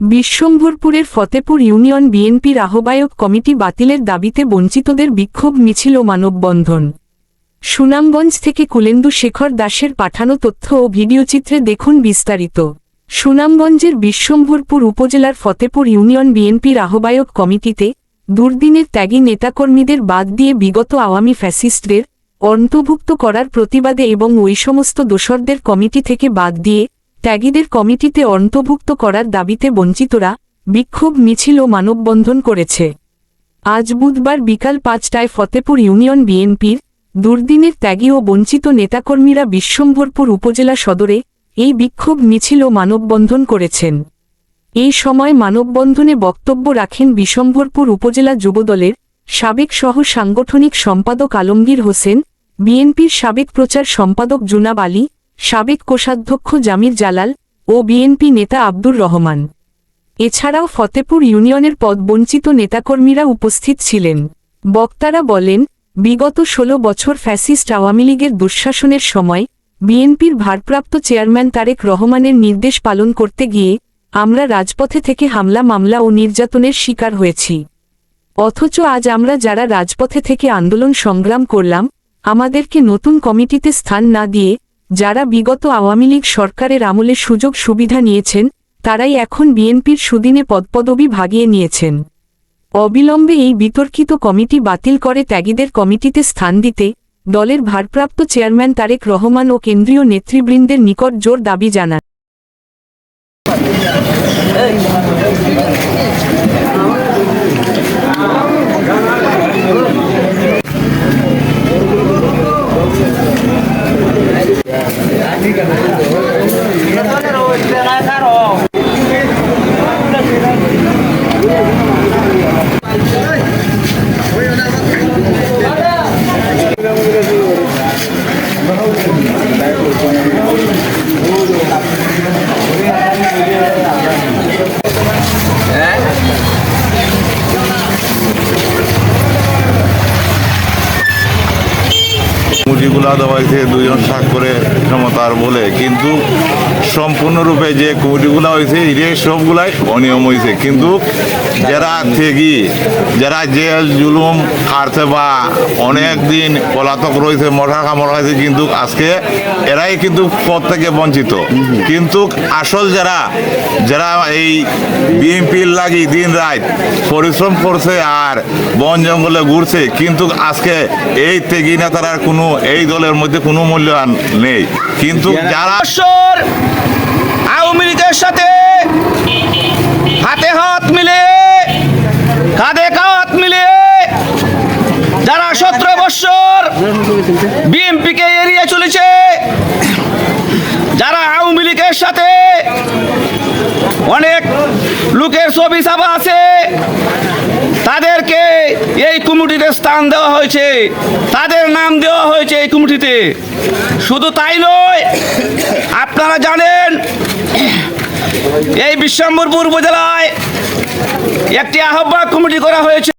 বিশ্বম্ভরপুরের Fatehpur union বিএনপির আহ্বায়ক committee বাতিলের দাবিতে বঞ্চিতদের বিক্ষোভ মিছিল মানববন্ধন। সুনামগঞ্জ থেকে কুলেন্দু শেখর দাসের পাঠানো তথ্য ও ভিডিওচিত্রে দেখুন বিস্তারিত। সুনামগঞ্জের বিশ্বম্ভরপুর উপজেলার ফতেপুর ইউনিয়ন বিএনপির আহ্বায়ক কমিটিতে দুর্দিনের ত্যাগী নেতাকর্মীদের বাদ দিয়ে বিগত আওয়ামী ফ্যাসিস্টদের অন্তর্ভুক্ত করার প্রতিবাদে এবং ওই সমস্ত দোসরদের কমিটি থেকে বাদ দিয়ে ত্যাগীদের কমিটিতে অন্তর্ভুক্ত করার দাবিতে বঞ্চিতরা বিক্ষোভ মিছিল ও মানববন্ধন করেছে। আজ বুধবার বিকাল পাঁচটায় ফতেপুর ইউনিয়ন বিএনপির দুর্দিনের ত্যাগী ও বঞ্চিত নেতাকর্মীরা বিশ্বম্ভরপুর উপজেলা সদরে এই বিক্ষোভ মিছিল ও মানববন্ধন করেছেন। এই সময় মানববন্ধনে বক্তব্য রাখেন বিশ্বম্ভরপুর উপজেলা যুবদলের সাবেক সহ সাংগঠনিক সম্পাদক আলমগীর হোসেন, বিএনপির সাবেক প্রচার সম্পাদক জুনাব আলী সাবেক কোষাধ্যক্ষ জামির জালাল ও বিএনপি নেতা আব্দুর রহমান। এছাড়াও ফতেপুর ইউনিয়নের পদবঞ্চিত নেতাকর্মীরা উপস্থিত ছিলেন। বক্তারা বলেন, বিগত ১৬ বছর ফ্যাসিস্ট আওয়ামী লীগের দুঃশাসনের সময় বিএনপির ভারপ্রাপ্ত চেয়ারম্যান তারেক রহমানের নির্দেশ পালন করতে গিয়ে আমরা রাজপথে থেকে হামলা, মামলা ও নির্যাতনের শিকার হয়েছি। অথচ আজ আমরা যারা রাজপথে থেকে আন্দোলন সংগ্রাম করলাম, আমাদেরকে নতুন কমিটিতে স্থান না দিয়ে যারা বিগত আওয়ামী লীগ সরকারের আমলে সুযোগ সুবিধা নিয়েছেন, তারাই এখন বিএনপির সুদিনে পদপদবি ভাগিয়ে নিয়েছেন। অবিলম্বে এই বিতর্কিত কমিটি বাতিল করে ত্যাগীদের কমিটিতে স্থান দিতে দলের ভারপ্রাপ্ত চেয়ারম্যান তারেক রহমান ও কেন্দ্রীয় নেতৃবৃন্দের নিকট জোর দাবি জানান। Thank you. কমিটিগুলা দেওয়া হয়েছে দুজন স্বাক্ষরে ক্ষমতার বলে। কিন্তু সম্পূর্ণরূপে যে কমিটিগুলা হয়েছে এটা সবগুলাই অনিয়ম হয়েছে। কিন্তু যারা থেকে যারা জেল জুলুম খাটছে বা অনেক দিন পলাতক রয়েছে মশা কামড় হয়েছে কিন্তু আজকে এরাই কিন্তু পদ থেকে বঞ্চিত। কিন্তু আসল যারা যারা এই বিএনপির লাগি দিন রাত পরিশ্রম করছে আর বন জঙ্গলে ঘুরছে, কিন্তু আজকে এই ত্যাগী নেতার কোনো এই দলের মধ্যে কোনো মূল্যায়ন নেই। কিন্তু যারা আওয়ামী লীগের সাথে হাতে হাত মিলে, কাঁধে কাঁধ মিলে যারা সতেরো বছর বিএনপিকে এড়িয়ে চলেছে, যারা আওয়ামী লীগের সাথে অনেক লোকের ছবি ছাপা আছে তাদেরকে এই কমিটিতে স্থান দেওয়া হয়েছে। তাদের নাম দেওয়া হয়েছে এই কমিটিতে। শুধু তাই নয়, আপনারা জানেন, এই বিশ্বম্বরপুর উপজেলায় একটি আহ্বায়ক কমিটি করা হয়েছে।